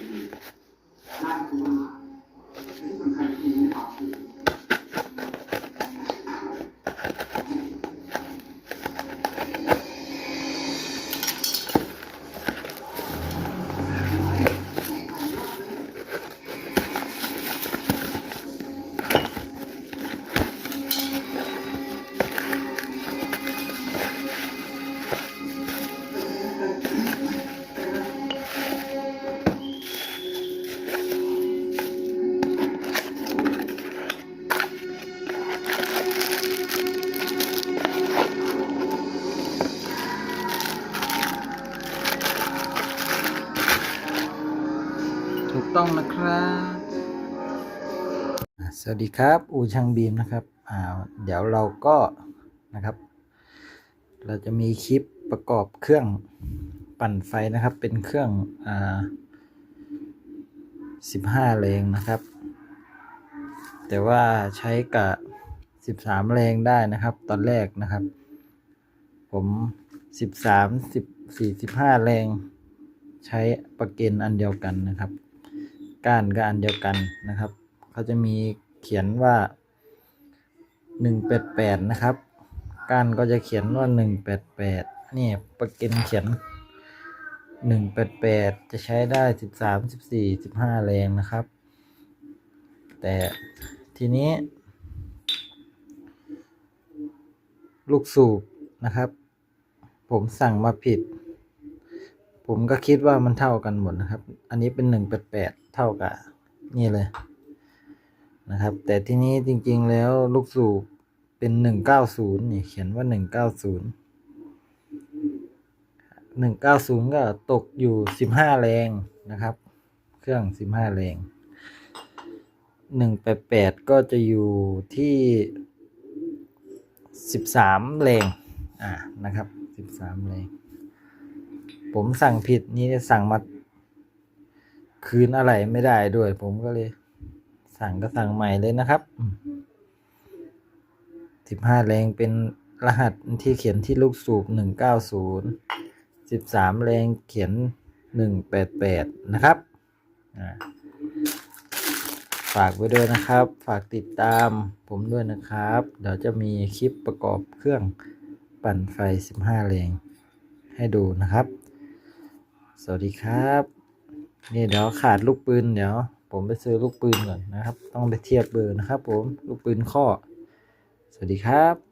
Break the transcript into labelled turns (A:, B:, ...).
A: 嗯，那什么。 ถูกต้องนะครับสวัสดีครับอูช่างบีมนะครับอ่าเดี๋ยวเราก็นะครับ เราจะมีคลิปประกอบเครื่องปั่นไฟนะครับ เป็นเครื่องอ่า15แรงนะครับ แต่ว่าใช้กับ13แรงได้นะครับ ตอนแรกนะครับ ผม13 14 15แรง ใช้ประเกนอันเดียวกันนะครับ ก้านก็อันเดียวกันนะครับ เขาจะมีเขียนว่า 188 นะครับ ก้านก็จะเขียนว่า 188 นี่ประเกนเขียน 188 จะใช้ได้ 13 14 15 แรงนะครับ แต่ทีนี้ ลูกสูบนะครับ ผมสั่งมาผิด ผมก็คิดว่ามันเท่ากันหมดนะครับ อันนี้เป็นหนึ่งแปดแปดเท่ากับนี่เลยนะครับ แต่ที่นี้จริงๆแล้วลูกสูบเป็นหนึ่งเก้าศูนย์นี่เขียนว่าหนึ่งเก้าศูนย์หนึ่งเก้าศูนย์ก็ตกอยู่สิบห้าแรงนะครับ เครื่องสิบห้าแรงหนึ่งแปดแปดก็จะอยู่ที่สิบสามแรงอ่านะครับสิบสามแรง ผมสั่งผิดนี่สั่งมาคืนอะไรไม่ได้ด้วย ผมก็เลย สั่งก็สั่งใหม่เลยนะครับสิบห้าแรงเป็นรหัสที่เขียนที่ลูกสูบหนึ่งเก้าศูนย์สิบสามแรงเขียนหนึ่งแปดแปดนะครับฝากไว้ด้วยนะครับ ฝากติดตามผมด้วยนะครับ เดี๋ยวจะมีคลิปประกอบเครื่องปั่นไฟสิบห้าแรงให้ดูนะครับ สวัสดีครับ นี่เดี๋ยวขาดลูกปืนเดี๋ยว ผมไปซื้อลูกปืนก่อนนะครับ ต้องไปเทียบเบอร์นะครับ ผมลูกปืนข้อ สวัสดีครับ